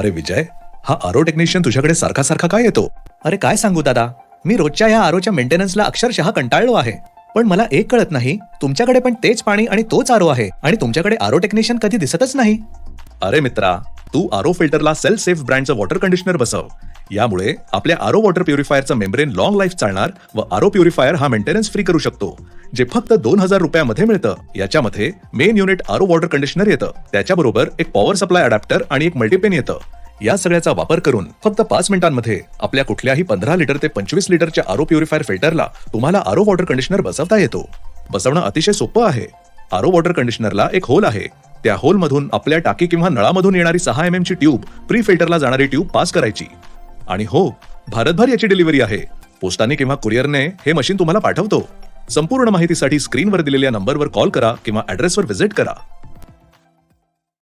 अरे विजय हा आरो टेक्निशियन तुझ्याकडे सारखा सारखा काय येतो? अरे काय सांगू दादा? मी रोजच्या या आरोच्या मेंटेनन्सला अक्षरशः कंटाळलो आहे. पण मला एक कळत नाही तुमच्याकडे पण तेच पाणी आणि तोच आरो आहे आणि तुमच्याकडे आरो टेक्निशियन कधी दिसतच नाही. अरे मित्रा तू आरो फिल्टरला सेल्फ सेफ ब्रँडचं वॉटर कंडिशनर बसव. यामुळे आपल्या आरो वॉटर प्युरिफायरचा मेम्ब्रेन लॉंग लाईफ चालणार व आरो प्युरिफायर हा मेंटेनन्स फ्री करू शकतो जे फक्त दोन हजार रुपयामध्ये मिळतं. याच्यामध्ये main unit RO water conditioner येतं. त्याच्याबरोबर एक पॉवर सप्लाय अडॅप्टर आणि एक मल्टीपेन येतं. या सगळ्याचा वापर करून फक्त पाच मिनिटांमध्ये आपल्या कुठल्याही पंधरा लिटर ते पंचवीस लिटरच्या आरो प्युरिफायर फिल्टरला तुम्हाला आरो वॉटर कंडिशनर बसवता येतो. बसवणं अतिशय सोपं आहे. आरो वॉटर कंडिशनरला एक होल आहे. त्या होलमधून आपल्या टाकी किंवा नळामधून येणारी सहा एम ची ट्यूब प्री फिल्टरला जाणारी ट्यूब पास करायची. आणि हो भारतभर याची डिलिव्हरी आहे. पोस्टाने किंवा कुरिअरने हे मशीन तुम्हाला पाठवतो. संपूर्ण माहितीसाठी स्क्रीनवर दिलेल्या नंबरवर कॉल करा किंवा ऍड्रेसवर व्हिजिट करा.